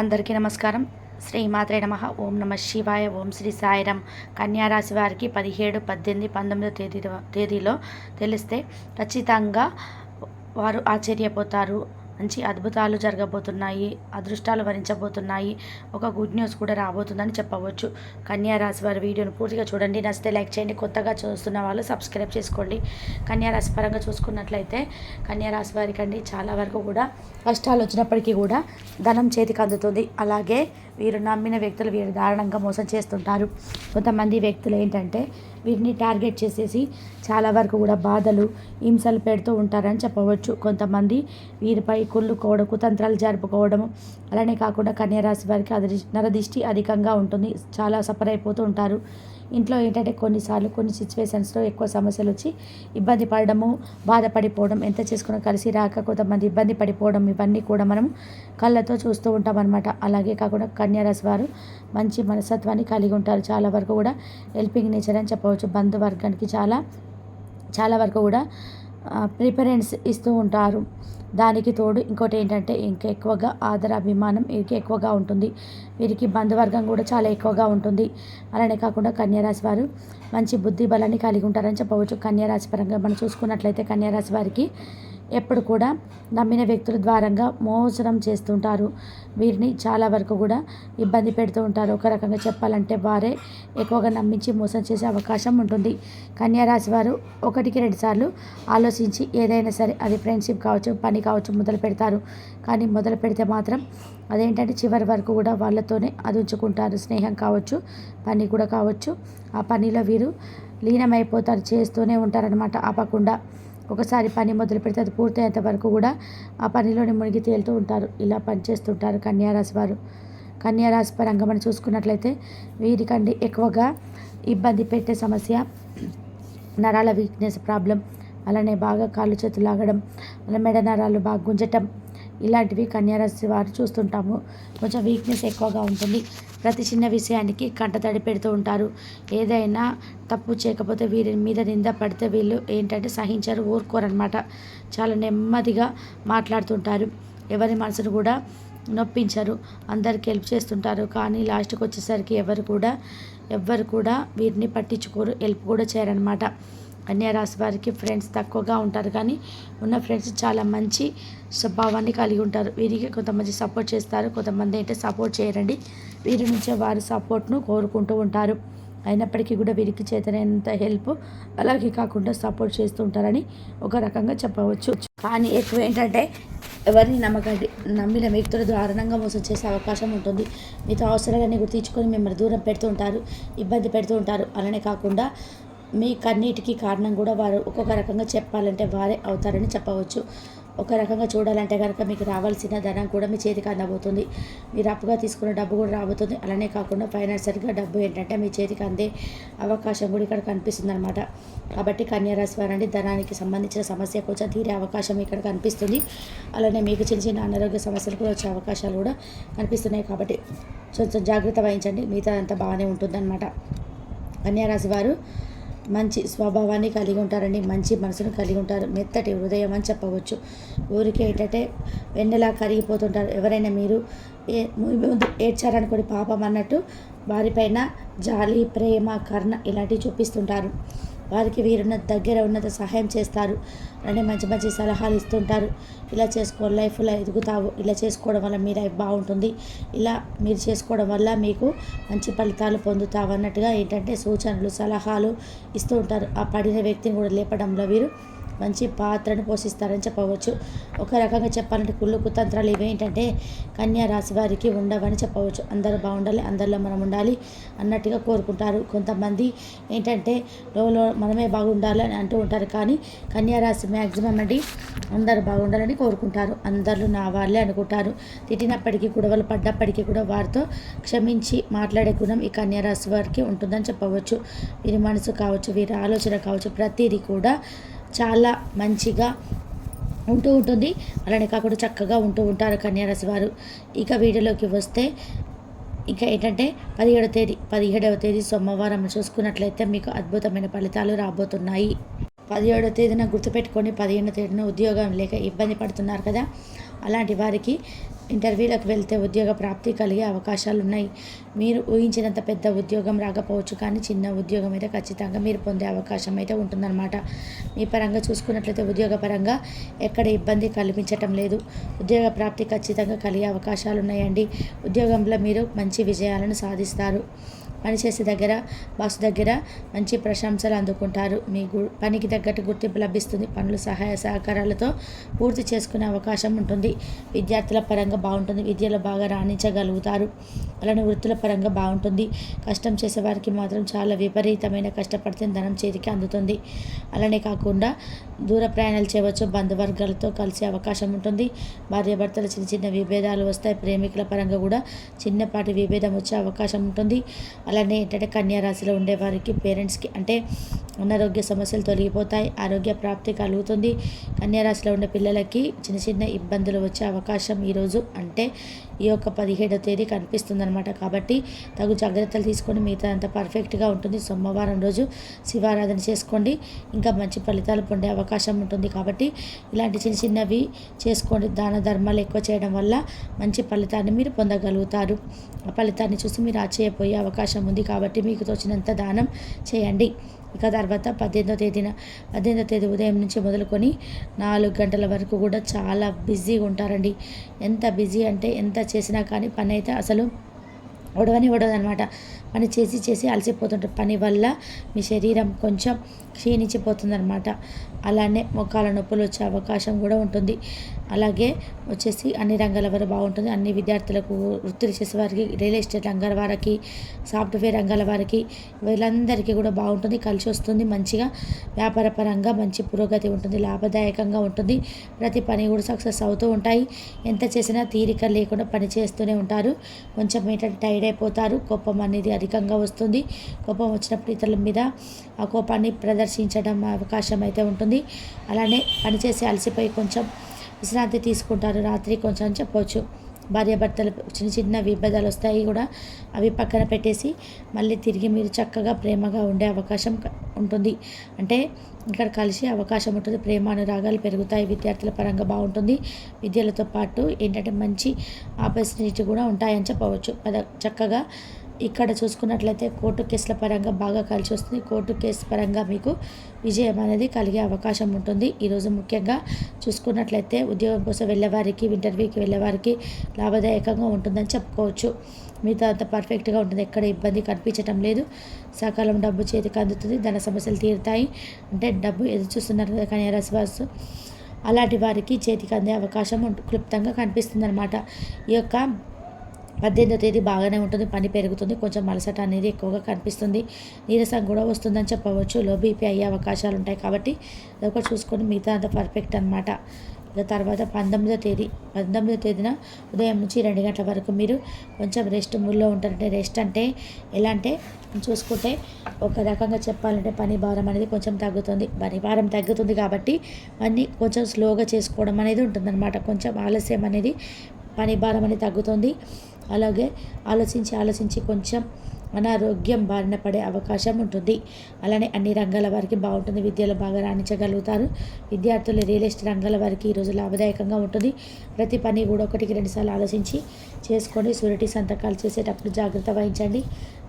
అందరికీ నమస్కారం. శ్రీ మాత్రే నమ. ఓం నమ శివాయ. ఓం శ్రీ సాయిరామ్. కన్యారాశి వారికి పదిహేడు పద్దెనిమిది పంతొమ్మిదో తేదీ తేదీలో తెలిస్తే ఖచ్చితంగా వారు ఆశ్చర్యపోతారు. మంచి అద్భుతాలు జరగబోతున్నాయి అదృష్టాలు వరించబోతున్నాయి. ఒక గుడ్ న్యూస్ కూడా రాబోతుందని చెప్పవచ్చు. కన్యా రాశి వారి వీడియోను పూర్తిగా చూడండి. నచ్చితే లైక్ చేయండి. కొత్తగా చూస్తున్న వాళ్ళు సబ్స్క్రైబ్ చేసుకోండి. కన్యా రాశి పరంగా చూసుకున్నట్లయితే కన్యా రాశి వారికి అండి చాలా వరకు కూడా కష్టాలు వచ్చినప్పటికీ కూడా ధనం చేతికి అందుతుంది. అలాగే వీరు నమ్మిన వ్యక్తులు వీరు దారుణంగా మోసం చేస్తుంటారు. కొంతమంది వ్యక్తులు ఏంటంటే వీరిని టార్గెట్ చేసేసి చాలా వరకు కూడా బాధలు హింసలు పెడుతూ ఉంటారని చెప్పవచ్చు. కొంతమంది వీరిపై కుళ్ళుకోవడం కుతంత్రాలు జరుపుకోవడము అలానే కాకుండా కన్యారాశి వారికి అదృ నరదిష్టి అధికంగా ఉంటుంది. చాలా సఫర్ అయిపోతూ ఉంటారు. ఇంట్లో ఏంటంటే కొన్నిసార్లు కొన్ని సిచ్యువేషన్స్లో ఎక్కువ సమస్యలు వచ్చి ఇబ్బంది పడడము బాధపడిపోవడం ఎంత చేసుకున్నా కలిసి రాక కొంతమంది ఇబ్బంది పడిపోవడం ఇవన్నీ కూడా మనం కళ్ళతో చూస్తూ ఉంటాం అనమాట అలాగే కాకుండా కన్యారాశి వారు మంచి మనస్తత్వాన్ని కలిగి ఉంటారు. చాలా వరకు కూడా హెల్పింగ్ నేచర్ అని చెప్పవచ్చు. బంధువర్గానికి చాలా చాలా వరకు కూడా ప్రిఫరెన్స్ ఇస్తూ ఉంటారు. దానికి తోడు ఇంకోటి ఏంటంటే ఇంకా ఎక్కువగా ఆదర అభిమానం వీరికి ఎక్కువగా ఉంటుంది. వీరికి బంధువర్గం కూడా చాలా ఎక్కువగా ఉంటుంది. అలానే కాకుండా కన్యారాశి వారు మంచి బుద్ధి బలాన్ని కలిగి ఉంటారని చెప్పవచ్చు. కన్యారాశి పరంగా మనం చూసుకున్నట్లయితే కన్యారాశి వారికి ఎప్పుడు కూడా నమ్మిన వ్యక్తుల ద్వారంగా మోసరం చేస్తుంటారు. వీరిని చాలా వరకు కూడా ఇబ్బంది పెడుతూ ఉంటారు. ఒక రకంగా చెప్పాలంటే వారే ఎక్కువగా నమ్మించి మోసం చేసే అవకాశం ఉంటుంది. కన్యారాశి వారు ఒకటికి రెండు సార్లు ఆలోచించి ఏదైనా సరే అది ఫ్రెండ్షిప్ కావచ్చు పని కావచ్చు మొదలు పెడతారు. కానీ మొదలు పెడితే మాత్రం అదేంటంటే చివరి వరకు కూడా వాళ్ళతోనే అది ఉంచుకుంటారు స్నేహం కావచ్చు పని కూడా కావచ్చు. ఆ పనిలో వీరు లీనమైపోతారు చేస్తూనే ఉంటారనమాట ఆపకుండా ఒకసారి పని మొదలు పెడితే అది పూర్తయ్యేంత వరకు కూడా ఆ పనిలోనే మునిగి తేలుతూ ఉంటారు. ఇలా పనిచేస్తుంటారు కన్యారాశి వారు. కన్యారాశి పరంగా మనం చూసుకున్నట్లయితే వీరికండి ఎక్కువగా ఇబ్బంది పెట్టే సమస్య నరాల వీక్నెస్ ప్రాబ్లం అలానే బాగా కాళ్ళు చేతులు లాగడం అలా మెడ నరాలు బాగా గుంజటం ఇలాంటివి కన్యారాశి వారు చూస్తుంటాము. కొంచెం వీక్నెస్ ఎక్కువగా ఉంటుంది. ప్రతి చిన్న విషయానికి కంటతడి పెడుతూ ఉంటారు. ఏదైనా తప్పు చేయకపోతే వీరి మీద నింద పడితే వీళ్ళు ఏంటంటే సహించరు ఊరుకోరనమాట చాలా నెమ్మదిగా మాట్లాడుతుంటారు. ఎవరి మనసును కూడా నొప్పించరు. అందరికి హెల్ప్ చేస్తుంటారు. కానీ లాస్ట్కి వచ్చేసరికి ఎవరు కూడా ఎవ్వరు కూడా వీరిని పట్టించుకోరు. హెల్ప్ కూడా చేయరనమాట కన్యారాశి వారికి ఫ్రెండ్స్ తక్కువగా ఉంటారు కానీ ఉన్న ఫ్రెండ్స్ చాలా మంచి స్వభావాన్ని కలిగి ఉంటారు. వీరికి కొంతమంది సపోర్ట్ చేస్తారు కొంతమంది అయితే సపోర్ట్ చేయరండి. వీరి నుంచే వారి సపోర్ట్ను కోరుకుంటూ ఉంటారు. అయినప్పటికీ కూడా వీరికి చేతనైనంత హెల్ప్ అలాగే కాకుండా సపోర్ట్ చేస్తూ ఉంటారని ఒక రకంగా చెప్పవచ్చు. కానీ ఎక్కువ ఏంటంటే ఎవరిని నమ్మకండి. నమ్మిన వ్యక్తులు దారుణంగా మోసం చేసే అవకాశం ఉంటుంది. మీతో అవసరాలన్నీ గుర్తించుకొని మిమ్మల్ని దూరం పెడుతూ ఉంటారు ఇబ్బంది పెడుతూ ఉంటారు. అలానే కాకుండా మీ కన్నీటికి కారణం కూడా వారు ఒక్కొక్క రకంగా చెప్పాలంటే వారే అవుతారని చెప్పవచ్చు. ఒక రకంగా చూడాలంటే కనుక మీకు రావాల్సిన ధనం కూడా మీ చేతికి అందబోతుంది. మీరు అప్పుగా తీసుకున్న డబ్బు కూడా రాబోతుంది. అలానే కాకుండా ఫైనాన్షియల్గా డబ్బు ఏంటంటే మీ చేతికి అందే అవకాశం కూడా ఇక్కడ కనిపిస్తుంది అనమాట కాబట్టి కన్యారాశి వారండి ధనానికి సంబంధించిన సమస్య కొంచెం తీరే అవకాశం ఇక్కడ కనిపిస్తుంది. అలానే మీకు చిన్న చిన్న అనారోగ్య సమస్యలు కూడా వచ్చే అవకాశాలు కూడా కనిపిస్తున్నాయి కాబట్టి కొంచెం జాగ్రత్త వహించండి. మిగతా అంతా బాగానే ఉంటుందన్నమాట. కన్యారాశి వారు మంచి స్వభావాన్ని కలిగి ఉంటారండి మంచి మనసును కలిగి ఉంటారు. మెత్తటి హృదయం అని చెప్పవచ్చు. ఊరికే ఏంటంటే వెన్నెలా కరిగిపోతుంటారు. ఎవరైనా మీరు ఏ ముందు ఏడ్చారనుకోని పాపం అన్నట్టు వారిపైన జాలి ప్రేమ కర్ణ ఇలాంటివి చూపిస్తుంటారు. వారికి వీరున్న దగ్గర ఉన్నత సహాయం చేస్తారు. అంటే మంచి మంచి సలహాలు ఇస్తుంటారు. ఇలా చేసుకో లైఫ్లో ఎదుగుతావు. ఇలా చేసుకోవడం వల్ల మీ లైఫ్ బాగుంటుంది. ఇలా మీరు చేసుకోవడం వల్ల మీకు మంచి ఫలితాలు పొందుతావు అన్నట్టుగా ఏంటంటే సూచనలు సలహాలు ఇస్తూ ఉంటారు. ఆ పడిన వ్యక్తిని కూడా లేపడంలో వీరు మంచి పాత్రను పోషిస్తారని చెప్పవచ్చు. ఒక రకంగా చెప్పాలంటే కుళ్ళు కుతంత్రాలు ఇవేంటంటే కన్యా రాశి వారికి ఉండవని చెప్పవచ్చు. అందరూ బాగుండాలి అందరిలో మనం ఉండాలి అన్నట్టుగా కోరుకుంటారు. కొంతమంది ఏంటంటే లోలో మనమే బాగుండాలి అని అంటూ ఉంటారు. కానీ కన్యా రాశి మ్యాక్సిమం అండి అందరూ బాగుండాలని కోరుకుంటారు. అందరూ నా వాళ్ళే అనుకుంటారు. తిట్టినప్పటికీ గొడవలు పడ్డప్పటికీ కూడా వారితో క్షమించి మాట్లాడే గుణం ఈ కన్యా రాశి వారికి ఉంటుందని చెప్పవచ్చు. వీరి మనసు కావచ్చు వీరి ఆలోచన కావచ్చు ప్రతిదీ కూడా చాలా మంచిగా ఉంటూ ఉంటుంది. అలానే కాకుండా చక్కగా ఉంటూ ఉంటారు కన్యారాశి వారు. ఇక వీడియోలోకి వస్తే ఇంకా ఏంటంటే పదిహేడవ తేదీ పదిహేడవ తేదీ సోమవారం చూసుకున్నట్లయితే మీకు అద్భుతమైన ఫలితాలు రాబోతున్నాయి. పదిహేడవ తేదీన గుర్తుపెట్టుకొని పదిహేనవ తేదీన ఉద్యోగం లేక ఇబ్బంది పడుతున్నారు కదా. అలాంటి వారికి ఇంటర్వ్యూలకు వెళ్తే ఉద్యోగ ప్రాప్తి కలిగే అవకాశాలు ఉన్నాయి మీరు ఊహించినంత పెద్ద ఉద్యోగం రాకపోవచ్చు కానీ చిన్న ఉద్యోగం అయితే ఖచ్చితంగా మీరు పొందే అవకాశం అయితే ఉంటుందన్నమాట. మీ పరంగా చూసుకున్నట్లయితే ఉద్యోగపరంగా ఎక్కడ ఇబ్బంది కల్పించటం లేదు. ఉద్యోగ ప్రాప్తి ఖచ్చితంగా కలిగే అవకాశాలు ఉన్నాయండి ఉద్యోగంలో మీరు మంచి విజయాలను సాధిస్తారు. పనిచేసే దగ్గర బాస్ దగ్గర మంచి ప్రశంసలు అందుకుంటారు. మీ గు పనికి తగ్గట్టు గుర్తింపు లభిస్తుంది. పనులు సహాయ సహకారాలతో పూర్తి చేసుకునే అవకాశం ఉంటుంది. విద్యార్థుల పరంగా బాగుంటుంది. విద్యలో బాగా రాణించగలుగుతారు. అలానే వృత్తుల పరంగా బాగుంటుంది. కష్టం చేసే వారికి మాత్రం చాలా విపరీతమైన కష్టపడితే ధనం చేతికి అందుతుంది. అలానే కాకుండా దూర ప్రయాణాలు చేయవచ్చు. బంధువర్గాలతో కలిసే అవకాశం ఉంటుంది. భార్యాభర్తల చిన్న చిన్న విభేదాలు వస్తాయి. ప్రేమికుల పరంగా కూడా చిన్నపాటి విభేదం వచ్చే అవకాశం ఉంటుంది. అలానే ఏంటంటే కన్యా రాశిలో ఉండేవారికి పేరెంట్స్కి అంటే అనారోగ్య సమస్యలు తొలగిపోతాయి. ఆరోగ్య ప్రాప్తి కలుగుతుంది. కన్యారాశిలో ఉన్న ఉండే పిల్లలకి చిన్న చిన్న ఇబ్బందులు వచ్చే అవకాశం ఈరోజు అంటే ఈ యొక్క పదిహేడో తేదీ కనిపిస్తుంది అనమాట కాబట్టి తగు జాగ్రత్తలు తీసుకొని మిగతా అంత పర్ఫెక్ట్గా ఉంటుంది. సోమవారం రోజు శివారాధన చేసుకోండి. ఇంకా మంచి ఫలితాలు పొందే అవకాశం ఉంటుంది. కాబట్టి ఇలాంటి చిన్న చిన్నవి చేసుకోండి. దాన ధర్మాలు ఎక్కువ చేయడం వల్ల మంచి ఫలితాన్ని మీరు పొందగలుగుతారు. ఆ ఫలితాన్ని చూసి మీరు ఆశ్చర్యపోయే అవకాశం ఉంది. కాబట్టి మీకు తోచినంత దానం చేయండి. ఇక తర్వాత పద్దెనిమిదో తేదీన పద్దెనిమిదో తేదీ ఉదయం నుంచి మొదలుకొని నాలుగు గంటల వరకు కూడా చాలా బిజీగా ఉంటారండి. ఎంత బిజీ అంటే ఎంత చేసినా కానీ పని అయితే అసలు ఒడవని ఒడవదనమాట పని చేసి చేసి అలసిపోతుంటారు. పని వల్ల మీ శరీరం కొంచెం క్షీణించిపోతుందన్నమాట. అలానే మొక్కల నొప్పులు వచ్చే అవకాశం కూడా ఉంటుంది. అలాగే వచ్చేసి అన్ని రంగాల వారు బాగుంటుంది. అన్ని విద్యార్థులకు వృత్తులు చేసే వారికి రియల్ ఎస్టేట్ రంగాల వారికి సాఫ్ట్వేర్ రంగాల వారికి వీళ్ళందరికీ కూడా బాగుంటుంది. కలిసి వస్తుంది. మంచిగా వ్యాపార పరంగా మంచి పురోగతి ఉంటుంది. లాభదాయకంగా ఉంటుంది. ప్రతి పని కూడా సక్సెస్ అవుతూ ఉంటాయి. ఎంత చేసినా తీరిక లేకుండా పని చేస్తూనే ఉంటారు. కొంచెం ఏంటంటే టైర్డ్ అయిపోతారు. కోపం అనేది అధికంగా వస్తుంది. కోపం వచ్చినప్పుడు ఇతరుల మీద ఆ కోపాన్ని దర్శించడం అవకాశం అయితే ఉంటుంది. అలానే పనిచేసి అలసిపోయి కొంచెం విశ్రాంతి తీసుకుంటారు. రాత్రి కొంచెం చెప్పవచ్చు భార్యాభర్తలు చిన్న చిన్న విభేదాలు వస్తాయి కూడా. అవి పక్కన పెట్టేసి మళ్ళీ తిరిగి మీరు చక్కగా ప్రేమగా ఉండే అవకాశం ఉంటుంది. అంటే ఇక్కడ కలిసి అవకాశం ఉంటుంది. ప్రేమ అనురాగాలు పెరుగుతాయి. విద్యార్థుల పరంగా బాగుంటుంది. విద్యలతో పాటు ఏంటంటే మంచి ఆపర్చునిటీ కూడా ఉంటాయని చెప్పవచ్చు. పద చక్కగా ఇక్కడ చూసుకున్నట్లయితే కోర్టు కేసుల పరంగా బాగా కలిసి వస్తుంది. కోర్టు కేసు పరంగా మీకు విజయం అనేది కలిగే అవకాశం ఉంటుంది. ఈరోజు ముఖ్యంగా చూసుకున్నట్లయితే ఉద్యోగం కోసం వెళ్ళేవారికి ఇంటర్వ్యూకి వెళ్ళేవారికి లాభదాయకంగా ఉంటుందని చెప్పుకోవచ్చు. మిగతా అంత పర్ఫెక్ట్గా ఉంటుంది. ఎక్కడ ఇబ్బంది కనిపించటం లేదు. సకాలం డబ్బు చేతికి అందుతుంది. ధన సమస్యలు తీరుతాయి. అంటే డబ్బు ఎదురు చూస్తున్నారు కదా కానీ రసవాసు అలాంటి వారికి చేతికి అందే అవకాశం క్లుప్తంగా కనిపిస్తుంది అనమాట ఈ యొక్క పద్దెనిమిదో తేదీ బాగానే ఉంటుంది పని పెరుగుతుంది కొంచెం అలసట అనేది ఎక్కువగా కనిపిస్తుంది. నీరసం కూడా వస్తుందని చెప్పవచ్చు. లో బీపీ అయ్యే అవకాశాలు ఉంటాయి కాబట్టి అదొకటి చూసుకొని మిగతా అంత పర్ఫెక్ట్ అనమాట తర్వాత పంతొమ్మిదో తేదీ పంతొమ్మిదో తేదీన ఉదయం నుంచి రెండు గంటల వరకు మీరు కొంచెం రెస్ట్ మూడ్లో ఉంటారంటే రెస్ట్ అంటే ఎలా అంటే చూసుకుంటే ఒక రకంగా చెప్పాలంటే పని భారం అనేది కొంచెం తగ్గుతుంది. పని భారం తగ్గుతుంది కాబట్టి అన్నీ కొంచెం స్లోగా చేసుకోవడం అనేది ఉంటుందన్నమాట. కొంచెం ఆలస్యం అనేది పని భారం అనేది తగ్గుతుంది. అలాగే ఆలోచించి ఆలోచించి కొంచెం అనారోగ్యం బారిన పడే అవకాశం ఉంటుంది. అలానే అన్ని రంగాల వారికి బాగుంటుంది. విద్యలో బాగా రాణించగలుగుతారు. విద్యార్థులు రియల్ ఎస్టేట్ రంగాల వారికి ఈరోజు లాభదాయకంగా ఉంటుంది. ప్రతి పని కూడా ఒకటికి రెండుసార్లు ఆలోచించి చేసుకొని సూరిటీ సంతకాలు చేసేటప్పుడు జాగ్రత్త వహించండి.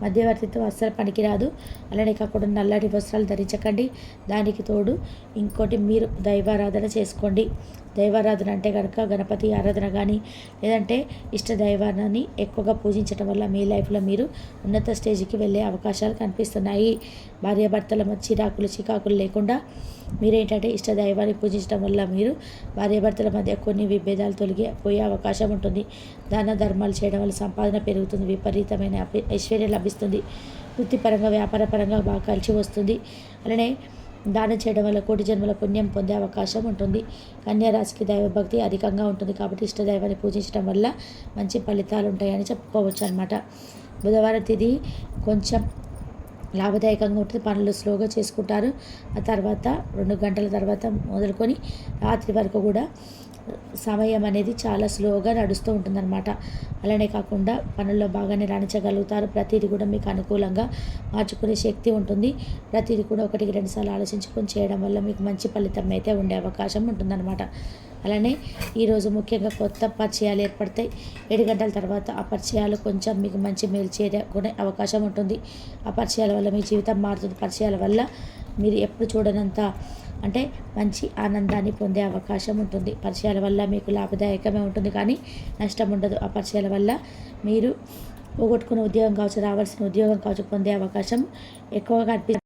మధ్యవర్తిత్వం అస్సలు పనికిరాదు. అలానే కాకుండా నల్లటి వస్త్రాలు ధరించకండి. దానికి తోడు ఇంకోటి మీరు దైవారాధన చేసుకోండి. దైవారాధన అంటే కనుక గణపతి ఆరాధన కానీ లేదంటే ఇష్ట దైవాన్ని ఎక్కువగా పూజించడం వల్ల మీ లైఫ్లో మీరు ఉన్నత స్టేజ్కి వెళ్ళే అవకాశాలు కనిపిస్తున్నాయి. భార్యాభర్తల మధ్య చిరాకులు చికాకులు లేకుండా మీరేంటంటే ఇష్ట దైవాన్ని పూజించడం వల్ల మీరు భార్యాభర్తల మధ్య కొన్ని విభేదాలు తొలగి పోయే అవకాశం ఉంటుంది. దాన ధర్మాలు చేయడం వల్ల సంపాదన పెరుగుతుంది విపరీతమైన ఐశ్వర్యం లభిస్తుంది వృత్తిపరంగా వ్యాపారపరంగా బాగా కలిసి వస్తుంది. అలానే దానం చేయడం వల్ల కోటి జన్మల పుణ్యం పొందే అవకాశం ఉంటుంది. కన్యా రాశికి దైవభక్తి అధికంగా ఉంటుంది కాబట్టి ఇష్టదైవాన్ని పూజించడం వల్ల మంచి ఫలితాలు ఉంటాయని చెప్పుకోవచ్చు అనమాట బుధవారం తిది కొంచెం లాభదాయకంగా ఉంటుంది. పనులు స్లోగా చేసుకుంటారు. ఆ తర్వాత రెండు గంటల తర్వాత మొదలుకొని రాత్రి వరకు కూడా సమయం అనేది చాలా స్లోగా నడుస్తూ ఉంటుందన్నమాట. అలానే కాకుండా పనుల్లో బాగానే రాణించగలుగుతారు. ప్రతిదీ కూడా మీకు అనుకూలంగా మార్చుకునే శక్తి ఉంటుంది. ప్రతిదీ కూడా ఒకటికి రెండుసార్లు ఆలోచించుకొని చేయడం వల్ల మీకు మంచి ఫలితం అయితే ఉండే అవకాశం ఉంటుందన్నమాట. అలానే ఈరోజు ముఖ్యంగా కొత్త పరిచయాలు ఏర్పడతాయి ఏడు గంటల తర్వాత ఆ పరిచయాలు కొంచెం మీకు మంచి మేలు చేరుకునే అవకాశం ఉంటుంది. ఆ పరిచయాల వల్ల మీ జీవితం మారుతుంది. పరిచయాల వల్ల మీరు ఎప్పుడు చూడనంత అంటే మంచి ఆనందాన్ని పొందే అవకాశం ఉంటుంది. పరిచయాల వల్ల మీకు లాభదాయకమే ఉంటుంది కానీ నష్టం ఉండదు. ఆ పరిచయాల వల్ల మీరు పోగొట్టుకున్న ఉద్యోగం కావచ్చు రావాల్సిన ఉద్యోగం కావచ్చు పొందే అవకాశం ఎక్కువగా అనిపి